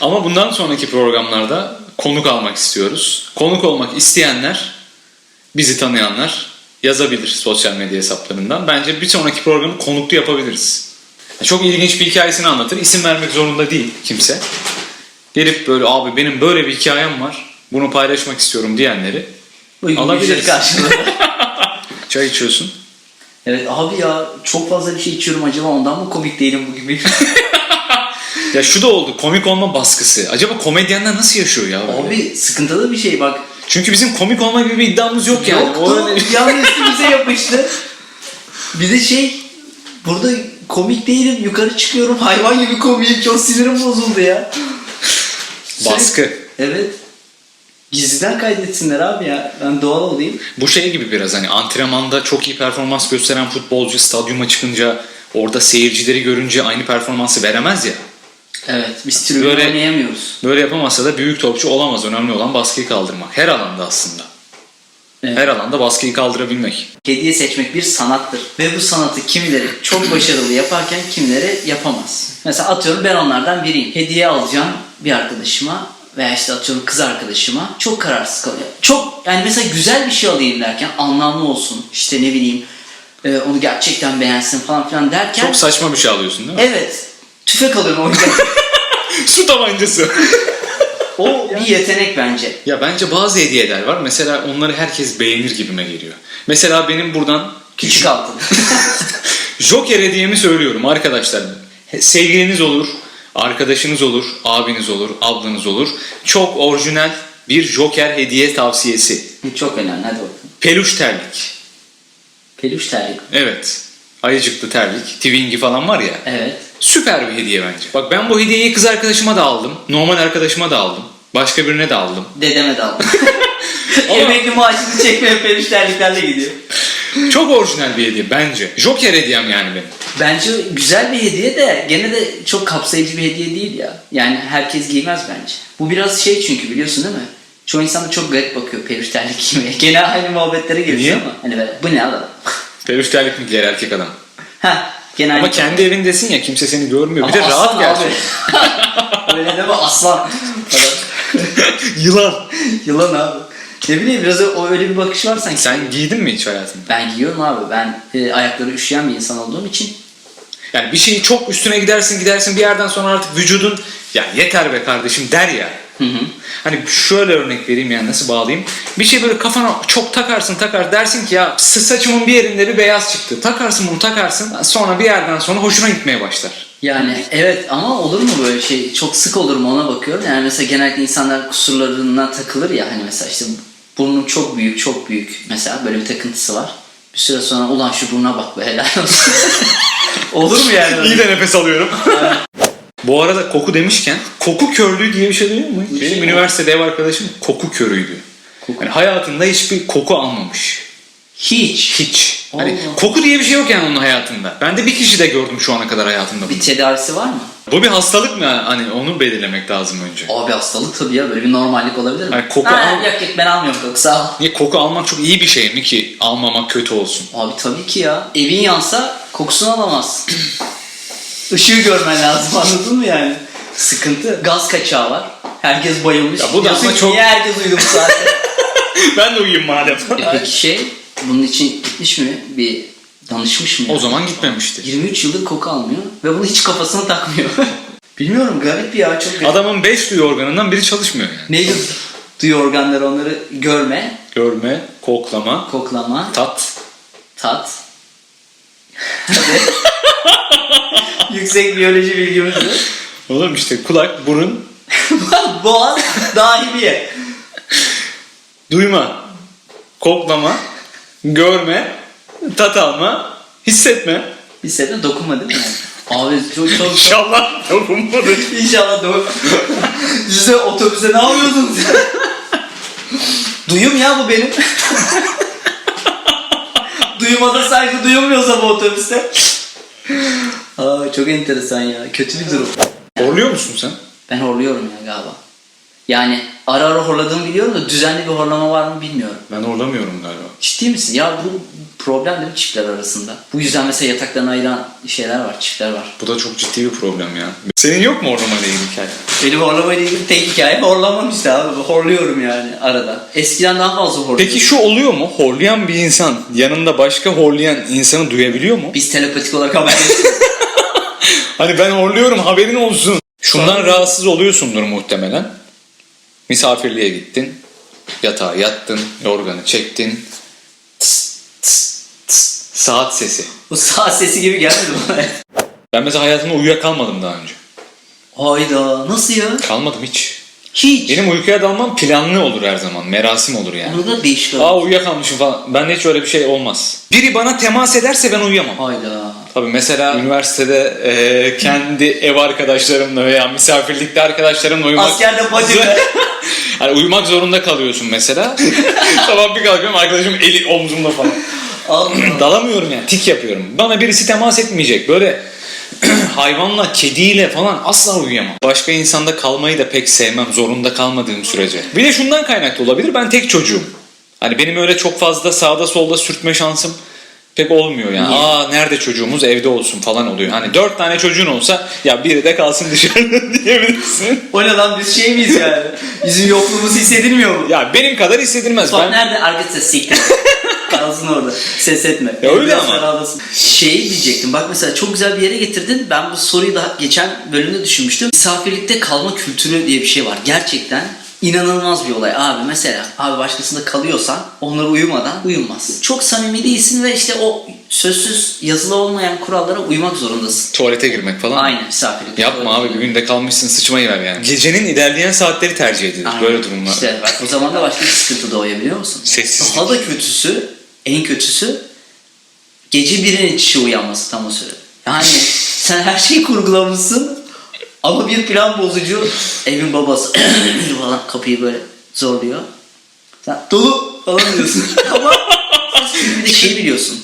Ama bundan sonraki programlarda konuk almak istiyoruz. Konuk olmak isteyenler, bizi tanıyanlar yazabilir sosyal medya hesaplarından. Bence bir sonraki programı konuklu yapabiliriz. Çok ilginç bir hikayesini anlatır. İsim vermek zorunda değil kimse. Gelip böyle abi benim böyle bir hikayem var. Bunu paylaşmak istiyorum diyenleri Uygun Alabiliriz. çay içiyorsun. Evet abi ya çok fazla bir şey içiyorum acaba ondan mı komik değilim bu gibi? Ya şu da oldu komik olma baskısı. Acaba komedyenler nasıl yaşıyor ya? böyle? abi sıkıntılı bir şey bak. Çünkü bizim komik olma gibi bir iddiamız yok yani. O Yoktu. öyle- Yani üstümüze yapıştı. Bir de şey burada komik değilim yukarı çıkıyorum hayvan gibi komiyim çok sinirim bozuldu ya. Baskı. Evet. Gizliden kaydetsinler abi ya. Ben doğal olayım. Bu şey gibi biraz hani antrenmanda çok iyi performans gösteren futbolcu stadyuma çıkınca orada seyircileri görünce aynı performansı veremez ya. Evet. Biz tribün Böyle- oynayamıyoruz. Böyle yapamazsa da büyük topçu olamaz. Önemli olan baskıyı kaldırmak. Her alanda aslında. Evet. Her alanda baskıyı kaldırabilmek. Hediye seçmek bir sanattır. Ve bu sanatı kimileri çok başarılı yaparken kimileri yapamaz. Mesela atıyorum ben onlardan biriyim. Hediye alacağım bir arkadaşıma veya işte atıyorum kız arkadaşıma çok kararsız kalıyor. Çok yani mesela güzel bir şey alayım derken anlamlı olsun işte ne bileyim e, onu gerçekten beğensin falan filan derken Çok saçma bir şey alıyorsun değil mi? evet tüfek alıyorum o yüzden. Su tabancası. o bir yetenek bence. ya bence bazı hediyeler var. Mesela onları herkes beğenir gibime geliyor. Mesela benim buradan Küçük altın. Joker hediyemi söylüyorum arkadaşlar. Sevgiliniz olur, arkadaşınız olur, abiniz olur, ablanız olur. Çok orijinal bir Joker hediye tavsiyesi. Çok önemli hadi bakalım. Peluş terlik. Peluş terlik. Evet. Ayıcıklı terlik. Twingi falan var ya. Evet. Süper bir hediye bence. Bak ben bu hediyeyi kız arkadaşıma da aldım. Normal arkadaşıma da aldım. Başka birine de aldım. Dedeme de aldım. Ama- Emekli maaşını çekmeye peluş terliklerle gidiyor. Çok orijinal bir hediye bence. Joker hediyem yani benim. Bence güzel bir hediye de gene de çok kapsayıcı bir hediye değil ya. Yani herkes giymez bence. Bu biraz şey çünkü biliyorsun değil mi? Çoğu insan da çok garip bakıyor terlik giymeye. Gene aynı muhabbetlere giriyor ama. Hani böyle bu ne adam? Terlik mi giyer erkek adam? ha, gene aynı. Ama kendi evindesin ya kimse seni görmüyor. Bir de Ama rahat abi. Öyle deme aslan. Yılan. Yılan abi. Ne bileyim biraz o öyle bir bakış var sanki. Sen giydin mi hiç hayatında? Ben giyiyorum abi. Ben e, ayakları üşüyen bir insan olduğum için. Yani bir şeyi çok üstüne gidersin gidersin bir yerden sonra artık vücudun ya yeter be kardeşim der ya. Hı hı. Hani şöyle örnek vereyim yani nasıl bağlayayım. Bir şey böyle kafana çok takarsın takar dersin ki ya saçımın bir yerinde bir beyaz çıktı. Takarsın bunu takarsın sonra bir yerden sonra hoşuna gitmeye başlar. Yani evet ama olur mu böyle şey? Çok sık olur mu ona bakıyorum. Yani mesela genellikle insanlar kusurlarına takılır ya hani mesela işte burnum çok büyük çok büyük mesela böyle bir takıntısı var. Bir süre sonra ulan şu burnuna bak be helal olsun. olur mu yani? İyi de nefes alıyorum. Bu arada koku demişken koku körlüğü diye bir şey duyuyor musun? Benim şey üniversitede ev arkadaşım koku körüydü. Koku. Yani hayatında hiçbir koku almamış. Hiç. Hiç. Hani koku diye bir şey yok yani onun hayatında. Ben de bir kişi de gördüm şu ana kadar hayatımda. Bir tedavisi var mı? Bu bir hastalık mı? Hani onu belirlemek lazım önce. Abi hastalık tabii ya böyle bir normallik olabilir mi? Yani koku ha, al- Yok yok ben almıyorum koku sağ ol. Niye koku almak çok iyi bir şey mi ki almamak kötü olsun? Abi tabii ki ya. Evin yansa kokusunu alamaz. Işığı görmen lazım anladın mı yani? Sıkıntı. Gaz kaçağı var. Herkes bayılmış. Ya bu da Diyorsun ama ki, çok- Niye herkes uyudu bu saatte? ben de uyuyayım madem. E Peki şey bunun için gitmiş mi? Bir danışmış mı? o ya? zaman gitmemişti. 23 yıldır koku almıyor ve bunu hiç kafasına takmıyor. Bilmiyorum garip ya çok garip. Adamın 5 duyu organından biri çalışmıyor yani. Neydi duyu organları onları görme, Görme, koklama, koklama, tat. tat. Yüksek biyoloji bilgimiz var. Oğlum işte kulak, burun, Boğaz dahiliye. duyma, koklama, görme, tat alma, hissetme. Hissetme dokunma değil mi? Abi çok çok. İnşallah dokunmadı. İnşallah doğru. Size otobüste ne yapıyordunuz? Duyum ya bu benim. Duyuma da saygı duyulmuyorsa bu otobüste. Aa, çok enteresan ya. Kötü bir durum. Horluyor musun sen? Ben horluyorum ya galiba. Yani ara ara horladığımı biliyorum da düzenli bir horlama var mı bilmiyorum. Ben orlamıyorum galiba. Ciddi misin? Ya bu problem değil mi çiftler arasında? Bu yüzden mesela yataklarını ayıran şeyler var, çiftler var. Bu da çok ciddi bir problem ya. Senin yok mu orlamayla ilgili hikaye? Benim horlamayla ilgili tek hikaye horlamam işte abi. Horluyorum yani arada. Eskiden daha fazla horluyordum. Peki şu oluyor mu? Horlayan bir insan yanında başka horlayan insanı duyabiliyor mu? Biz telepatik olarak haber Hani ben horluyorum haberin olsun. Şundan rahatsız oluyorsundur muhtemelen. Misafirliğe gittin. Yatağa yattın. Yorganı çektin. Tıs, tıs, tıs. Saat sesi. Bu saat sesi gibi gelmedi bana. Ben mesela hayatımda uyuyakalmadım daha önce. Hayda nasıl ya? Kalmadım hiç. Hiç. Benim uykuya dalmam planlı olur her zaman. Merasim olur yani. Onu da değişik. Aa uyuyakalmışım falan. Bende hiç öyle bir şey olmaz. Biri bana temas ederse ben uyuyamam. Hayda. Tabii mesela üniversitede e, kendi ev arkadaşlarımla veya misafirlikte arkadaşlarımla uyumak... Askerde bacımla. hani uyumak zorunda kalıyorsun mesela. Sabah bir kalkıyorum arkadaşım eli omzumda falan. Dalamıyorum yani tik yapıyorum. Bana birisi temas etmeyecek. Böyle hayvanla, kediyle falan asla uyuyamam. Başka insanda kalmayı da pek sevmem zorunda kalmadığım sürece. Bir de şundan kaynaklı olabilir. Ben tek çocuğum. Hani benim öyle çok fazla sağda solda sürtme şansım pek olmuyor yani. Niye? Aa nerede çocuğumuz evde olsun falan oluyor. Hani dört tane çocuğun olsa ya biri de kalsın dışarıda diyebilirsin. O ne lan biz şey miyiz yani? Bizim yokluğumuz hissedilmiyor mu? Ya benim kadar hissedilmez. Son Ben nerede? Arkadaşlar siktir. Kalsın orada. Ses etme. Ya öyle Biraz ama. ferahlasın. Şey diyecektim. Bak mesela çok güzel bir yere getirdin. Ben bu soruyu da geçen bölümde düşünmüştüm. Misafirlikte kalma kültürü diye bir şey var. Gerçekten inanılmaz bir olay abi. Mesela abi başkasında kalıyorsan onlar uyumadan uyumaz. Çok samimi değilsin ve işte o sözsüz yazılı olmayan kurallara uymak zorundasın. tuvalete girmek falan. Aynen misafirlikte. Yapma abi bir günde kalmışsın sıçmayı ver yani. Gecenin ilerleyen saatleri tercih edilir Aynen. böyle durumlar. İşte bak o zaman da başka bir sıkıntı doğuyor biliyor musun? Sessizlik. Daha da kötüsü, en kötüsü gece birinin kişi uyanması tam o süre. Yani sen her şeyi kurgulamışsın ama bir plan bozucu evin babası falan kapıyı böyle zorluyor. Sen dolu falan diyorsun ama sen bir de şey biliyorsun.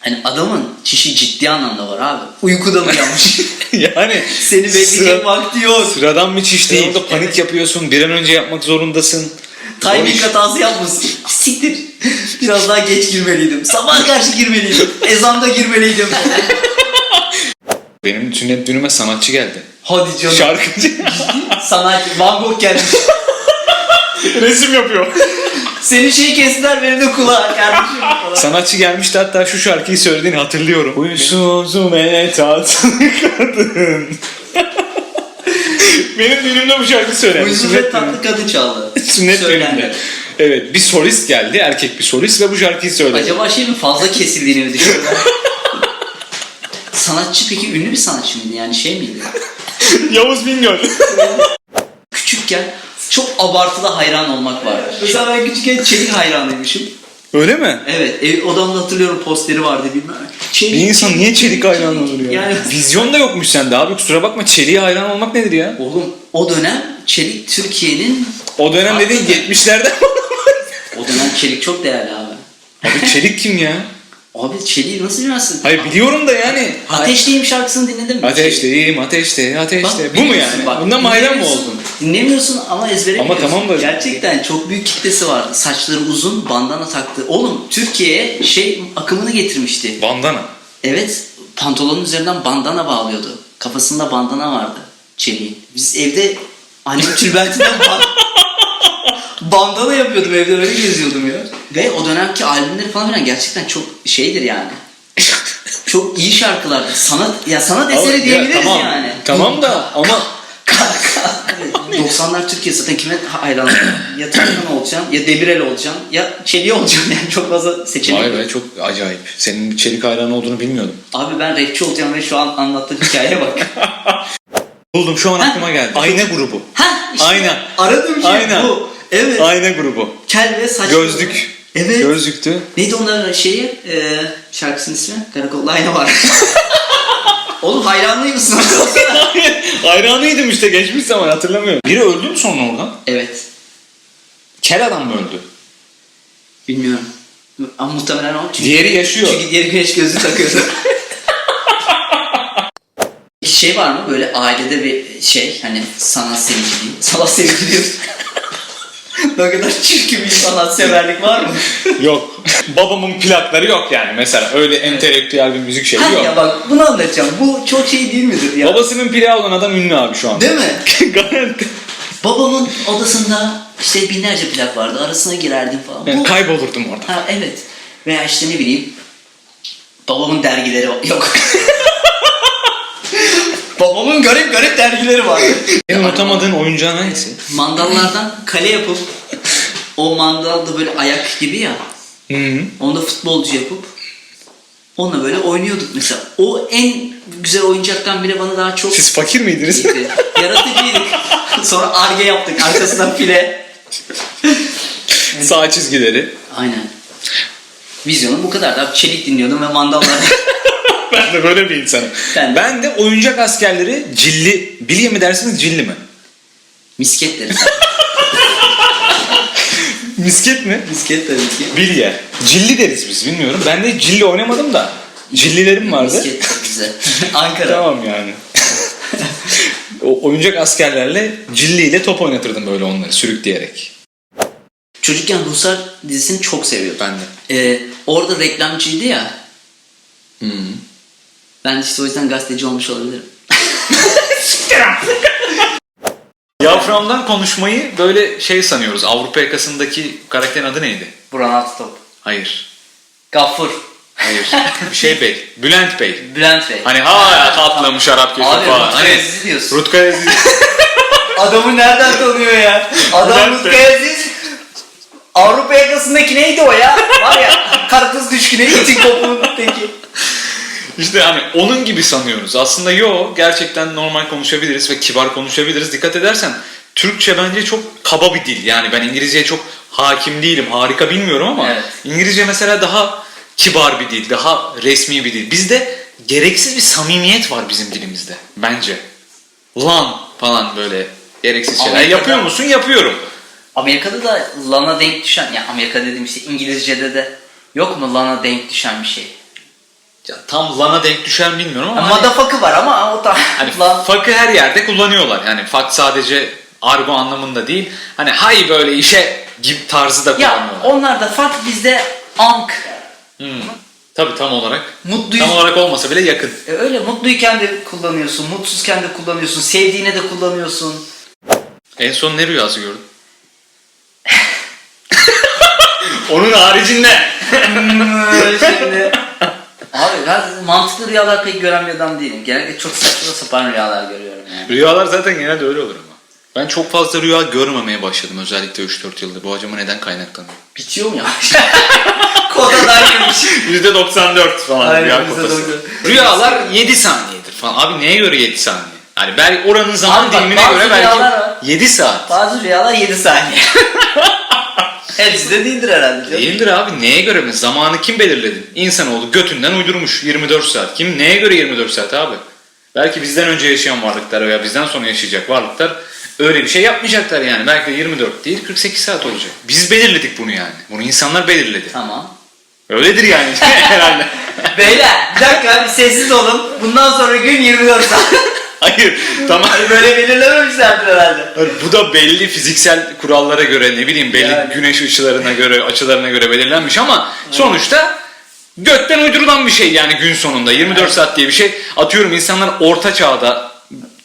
Hani adamın çişi ciddi anlamda var abi. Uykuda mı yanmış? yani Seni bekleyecek vakti yok. Sıradan bir çiş değil. Orada panik evet. yapıyorsun. Bir an önce yapmak zorundasın. Timing hatası yapmasın. Siktir. Biraz daha geç girmeliydim. Sabah karşı girmeliydim. Ezanda girmeliydim. Benim sünnet düğünüme sanatçı geldi. Hadi canım. Şarkıcı. Sanat Van Gogh gelmiş. Resim yapıyor. Senin şeyi kestiler benim de kulağa kardeşim falan. Sanatçı gelmişti hatta şu şarkıyı söylediğini hatırlıyorum. Huysuzum et tatlı kadın. Benim düğünümde bu şarkı söylendi. Sünnet ve tatlı kadın çaldı. Sünnet Söylendi. düğününde. Evet bir solist geldi. Erkek bir solist ve bu şarkıyı söyledi. Acaba şey mi fazla kesildiğini mi düşünüyorlar? sanatçı peki ünlü bir sanatçı mıydı yani şey miydi? Yavuz Bingöl. Küçükken çok abartılı hayran olmak vardı. Mesela ben küçükken çelik hayranıymışım. Öyle mi? Evet, ev, odamda hatırlıyorum posteri vardı bilmem. Çelik, Bir insan niye çelik hayran olur ya? Yani Vizyon da yokmuş sende abi kusura bakma çeliğe hayran olmak nedir ya? oğlum o dönem çelik Türkiye'nin O dönem dediğin Hakikaten. 70'lerde. o dönem çelik çok değerli abi. abi çelik kim ya? Abi çeliği nasıl bilmezsin? Hayır biliyorum da yani. Ateşteyim şarkısını dinledin mi? Ateşteyim ateşte Bak, ateşte. Bu mu yani? bak, Bundan mı dinlemiyorsun. oldun? Dinlemiyorsun ama ezbere Ama biliyorsun. tamam da- Gerçekten çok büyük kitlesi vardı. Saçları uzun, bandana taktı. Oğlum Türkiye'ye şey akımını getirmişti. Bandana. Evet, pantolonun üzerinden bandana bağlıyordu. Kafasında bandana vardı çeliğin. Biz evde annemin tülbentinden ban- bandana yapıyordum evde öyle geziyordum ya. Ve o dönemki albümleri falan filan gerçekten çok şeydir yani. çok iyi şarkılardı. Sanat ya sanat eseri Ya diyebiliriz tamam, yani. Tamam da ama 90'lar Türkiye zaten kime hayran? ya Tarkan olacaksın, ya Demirel olacaksın, ya Çelik olacaksın yani çok fazla seçenek. Vay be çok acayip. Senin çelik hayranı olduğunu bilmiyordum. Abi ben rapçi olacağım ve şu an anlattığım hikayeye bak. Buldum şu an aklıma geldi. Ayna grubu. ha işte Aynen. aradığım şey Aynen. bu. Evet. Ayna grubu. Kel ve saçlı. Gözlük. Evet. Gözlüktü. Neydi onların şeyi? Ee, şarkısının ismi? Karakolda ayna var. Oğlum hayranlıyım mısın? Hayranıydım işte geçmiş zaman hatırlamıyorum. Biri öldü mü sonra oradan? evet. Kel adam mı öldü? Bilmiyorum. Ama muhtemelen o. Çünkü, Diğeri yaşıyor. Çünkü diğeri güneş gözlüğü takıyordu. Şey var mı böyle ailede bir şey hani sanat seviciliği, sanat seviciliği ne kadar çirkin bir sanatseverlik var mı? Yok. Babamın plakları yok yani mesela. Öyle entelektüel bir müzik şeyi ha yok. ya bak bunu anlatacağım. Bu çok şey değil midir ya? Babasının plağı olan adam ünlü abi şu an. Değil mi? Garanti. Babamın odasında işte binlerce plak vardı. Arasına girerdim falan. Yani Bu- kaybolurdum orada. Ha evet. Veya işte ne bileyim babamın dergileri yok. babamın garip garip dergileri vardı. En unutamadığın oyuncağın hangisi? Mandallardan kale yapıp o mandal da böyle ayak gibi ya. Hı -hı. Onu da futbolcu yapıp onunla böyle oynuyorduk mesela. O en güzel oyuncaktan bile bana daha çok Siz fakir miydiniz? iyiydi. Yaratıcıydık. Sonra arge yaptık. Arkasından file. Sağ çizgileri. Aynen. Vizyonum bu kadar. Çelik dinliyordum ve mandallar. Ben de böyle bir insanım. Ben de. Ben de oyuncak askerleri cilli, bilye mi dersiniz cilli mi? Misket deriz. Misket mi? Misket tabii ki. Bilye. Cilli deriz biz bilmiyorum. Ben de cilli oynamadım da. Cillilerim vardı. Misket çok güzel. Ankara. Tamam yani. o oyuncak askerlerle cilliyle top oynatırdım böyle onları sürükleyerek. Çocukken Ruslar dizisini çok seviyordum. Ben de. Ee, orada reklamcıydı ya. Ben işte o yüzden gazeteci olmuş olabilirim. Yafram'dan konuşmayı böyle şey sanıyoruz. Avrupa yakasındaki karakterin adı neydi? Burhan Altıtop. Hayır. Gaffur. Hayır. şey Bey. Bülent Bey. Bülent Bey. Hani ha tatlım şarap keyfi Abi, falan. Rutkay Hani Aziz diyorsun. Rutkay Aziz. Adamı nereden tanıyor ya? Adam Bülent Bey. Rutkay Aziz. Avrupa yakasındaki neydi o ya? Var ya karı kız düşkünü itin kopunun teki. İşte hani onun gibi sanıyoruz. Aslında yo gerçekten normal konuşabiliriz ve kibar konuşabiliriz. Dikkat edersen Türkçe bence çok kaba bir dil. Yani ben İngilizceye çok hakim değilim. Harika bilmiyorum ama Evet. İngilizce mesela daha kibar bir dil, daha resmi bir dil. Bizde gereksiz bir samimiyet var bizim dilimizde bence. Lan falan böyle gereksiz şeyler. Amerika'da- Yapıyor musun? Yapıyorum. Amerika'da da lana denk düşen, ya Amerika dediğim işte İngilizce'de de yok mu lana denk düşen bir şey? Ya tam lana denk düşer mi bilmiyorum ama Ha, hani- Motherfucker var ama o da Hani lan fuck'ı her yerde kullanıyorlar. Yani fuck sadece argo anlamında değil. Hani hay böyle işe gibi tarzı da ya kullanıyorlar. onlar da fark bizde ank. Hmm. Tabii tam olarak. Mutluyuz. Tam olarak olmasa bile yakın. E öyle mutluyken de kullanıyorsun, mutsuzken de kullanıyorsun, sevdiğine de kullanıyorsun. En son ne rüyası gördün? Onun haricinde. Şimdi Abi ben mantıklı rüyalar pek gören bir adam değilim. Genellikle çok saçma sapan rüyalar görüyorum yani. Rüyalar zaten genelde öyle olur ama. Ben çok fazla rüya görmemeye başladım özellikle 3-4 yıldır. Bu acaba neden kaynaklanıyor? Bitiyor mu yavaş? Kodadan girmiş. %94 falan Aynen, rüya %94. kotası. Rüyalar 7 saniyedir falan. Abi neye göre 7 saniye? Yani belki oranın zaman Abi bak, dilimine bazı göre rüyalar var. belki 7 saat. Bazı rüyalar 7 saniye. Hepsi de değildir herhalde. canım. Değildir abi neye göre mi? Zamanı kim belirledi? İnsanoğlu götünden uydurmuş 24 saat. Kim neye göre 24 saat abi? Belki bizden önce yaşayan varlıklar veya bizden sonra yaşayacak varlıklar öyle bir şey yapmayacaklar yani. Belki de 24 değil 48 saat olacak. Biz belirledik bunu yani. Bunu insanlar belirledi. Tamam. Öyledir yani herhalde. Beyler bir dakika bir sessiz olun. Bundan sonra gün 24 saat. Hayır tamam. Böyle belirlememişlerdir herhalde. Bu da belli fiziksel kurallara göre ne bileyim belli Yani. güneş ışılarına göre açılarına göre belirlenmiş ama sonuçta gökten uydurulan bir şey yani gün sonunda 24 saat diye bir şey atıyorum insanlar orta çağda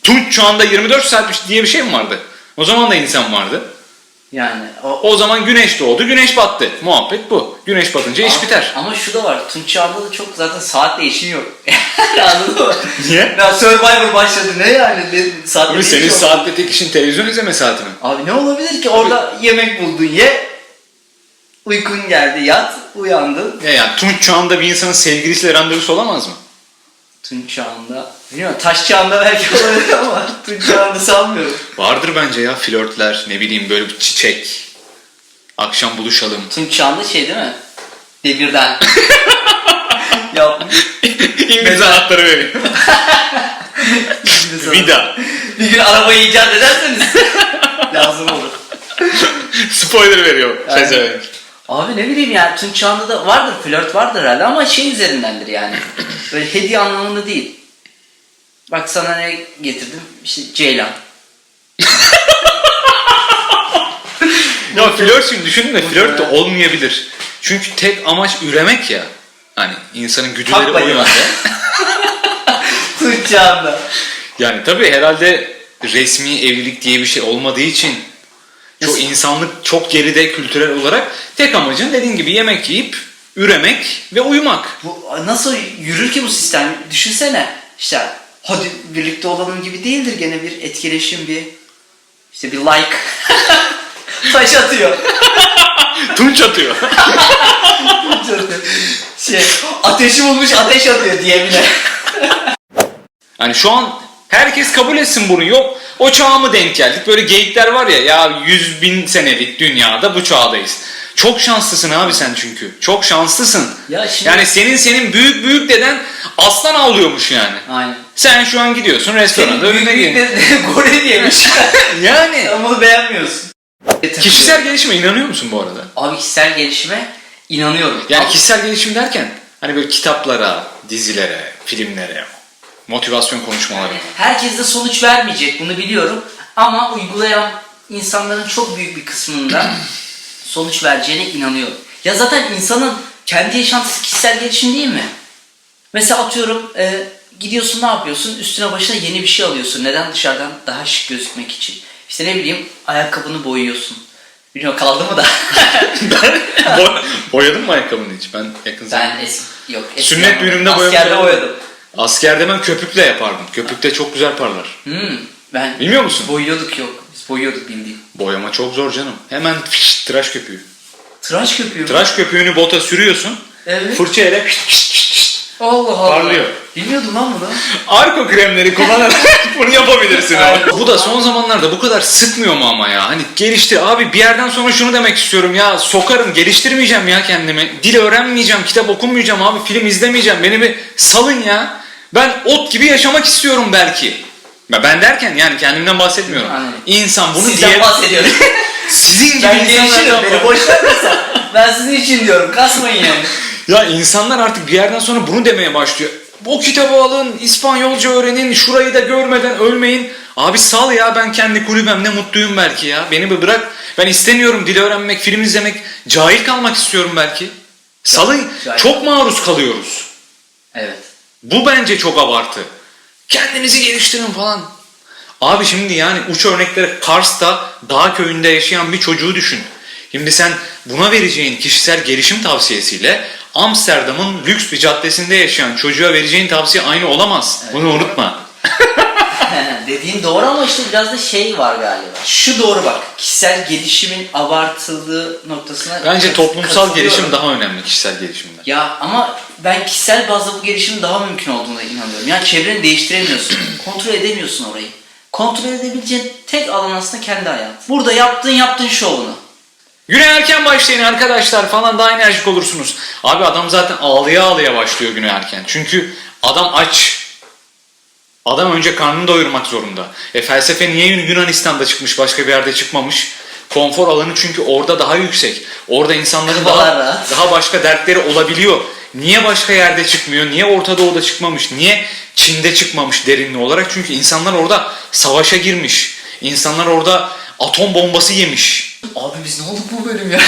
Tunç çağında 24 saat diye bir şey mi vardı? O zaman da insan vardı. Yani o, O zaman güneş doğdu, güneş battı. Muhabbet bu. Güneş batınca iş biter. Ama şu da var. Tunç Çağ'da da çok zaten saatle işin yok. Anladın mı? Niye? Ya Survivor başladı ne yani? Ne, saatle Abi senin saatte tek işin televizyon izleme saati mi? Abi ne olabilir ki? Orada yemek buldun ye. Uykun geldi yat. Uyandın. Ya yani Tunç çağında bir insanın sevgilisiyle randevusu olamaz mı? Tunç Çağ'ında. Bilmiyorum taş çağında belki olabilir ama Tunç Çağ'ında sanmıyorum. Vardır bence ya flörtler ne bileyim böyle bir çiçek. Akşam buluşalım. Tunç Çağ'ında şey değil mi? Demirden. Yapmış. İngiliz anahtarı veriyor. Vida. Bir gün arabayı icat ederseniz lazım olur. Spoiler veriyor. Aynen. Abi ne bileyim yani Tunç Çağ'ında da vardır flört vardır herhalde ama şey üzerindendir yani. Böyle hediye anlamında değil. Bak sana ne getirdim? İşte Ceylan. Ya flört şimdi düşünün de flört de olmayabilir. Çünkü tek amaç üremek ya. Hani insanın güdüleri Haklı o yönde. Tutacağında. Yani tabii herhalde resmi evlilik diye bir şey olmadığı için çok insanlık çok geride kültürel olarak tek amacın dediğin gibi yemek yiyip üremek ve uyumak. Bu nasıl yürür ki bu sistem? Düşünsene. İşte hadi birlikte olalım gibi değildir gene bir etkileşim bir işte bir like. Taş atıyor. Tunç atıyor. şey, ateşi bulmuş ateş atıyor diyemine. Hani şu an herkes kabul etsin bunu. Yok o çağa mı denk geldik? Böyle geyikler var ya ya 100 bin senelik dünyada bu çağdayız. Çok şanslısın abi sen çünkü. Çok şanslısın. Ya şimdi- Yani senin senin büyük büyük deden aslan avlıyormuş yani. Aynen. Sen şu an gidiyorsun restoranda Senin önüne büyük bir goril yemiş. Yani Sen bunu beğenmiyorsun. kişisel gelişime inanıyor musun bu arada? Abi kişisel gelişime inanıyorum. Yani Ama- kişisel gelişim derken hani böyle kitaplara, dizilere, filmlere, motivasyon konuşmaları. Herkes de sonuç vermeyecek bunu biliyorum. Ama uygulayan insanların çok büyük bir kısmında sonuç vereceğine inanıyorum. Ya zaten insanın kendi yaşantısı kişisel gelişim değil mi? Mesela atıyorum e, gidiyorsun ne yapıyorsun? Üstüne başına yeni bir şey alıyorsun. Neden? Dışarıdan daha şık gözükmek için. İşte ne bileyim ayakkabını boyuyorsun. Bilmiyorum kaldı mı da. Bo- boyadın mı ayakkabını hiç? Ben yakın zamanda. ben eski yok. eskiden Sünnet düğünümde Askerde boyamış boyadım. Askerde ben köpükle yapardım. Köpükte çok güzel parlar. Hmm, ben Bilmiyor musun? boyuyorduk yok. Biz boyuyorduk bildiğin. Boyama çok zor canım. Hemen fiş, tıraş köpüğü. Tıraş köpüğü mü? Tıraş köpüğünü bota sürüyorsun. Evet. Fırça ile fiş, fiş, fiş, fiş. Allah Allah. Parlıyor. Bilmiyordum lan bunu. Arko kremleri kullanarak bunu yapabilirsin. Ama. Bu da son zamanlarda bu kadar sıkmıyor mu ama ya? Hani geliştir. Abi bir yerden sonra şunu demek istiyorum ya. Sokarım, geliştirmeyeceğim ya kendimi. Dil öğrenmeyeceğim, kitap okumayacağım abi. Film izlemeyeceğim. Beni bir salın ya. Ben ot gibi yaşamak istiyorum belki. Ya ben derken yani kendimden bahsetmiyorum. Aynen. İnsan bunu Sizden diye... bahsediyorum. Sizin gibi ben insanlardan Beni boş ver sen. Ben sizin için diyorum. Kasmayın yani. Ya insanlar artık bir yerden sonra bunu demeye başlıyor. O kitabı alın, İspanyolca öğrenin, şurayı da görmeden ölmeyin. Abi sal ya ben kendi kulübemde mutluyum belki ya. Beni bir bırak. Ben istemiyorum dil öğrenmek, film izlemek. Cahil kalmak istiyorum belki. Salın. Cahil. Çok maruz kalıyoruz. Evet. Bu bence çok abartı. Kendinizi geliştirin falan. Abi şimdi yani uç örnekleri Kars'ta dağ köyünde yaşayan bir çocuğu düşün. Şimdi sen buna vereceğin kişisel gelişim tavsiyesiyle Amsterdam'ın lüks bir caddesinde yaşayan çocuğa vereceğin tavsiye aynı olamaz. Bunu unutma. Dediğin doğru ama işte biraz da şey var galiba. Şu doğru bak. Kişisel gelişimin abartıldığı noktasına Bence toplumsal gelişim daha önemli kişisel gelişimden. Ya ama ben kişisel bazda bu gelişimin daha mümkün olduğuna inanıyorum. Yani çevreni değiştiremiyorsun. kontrol edemiyorsun orayı. Kontrol edebileceğin tek alan aslında kendi hayat. Burada yaptığın yaptığın şovunu. Güne erken başlayın arkadaşlar falan daha enerjik olursunuz. Abi adam zaten ağlıya ağlıya başlıyor güne erken. Çünkü adam aç. Adam önce karnını doyurmak zorunda. E felsefe niye Yunanistan'da çıkmış başka bir yerde çıkmamış? Konfor alanı çünkü orada daha yüksek. Orada insanların daha, rahat. daha başka dertleri olabiliyor. Niye başka yerde çıkmıyor? Niye Orta Doğu'da çıkmamış? Niye Çin'de çıkmamış derinli olarak? Çünkü insanlar orada savaşa girmiş. İnsanlar orada atom bombası yemiş. Abi biz ne olduk bu bölüm ya?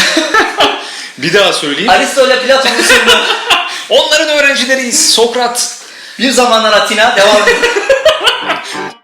Bir daha söyleyeyim. Aristo ile Platon'un. Onların öğrencileriyiz. Sokrat. Bir zamanlar Atina devam.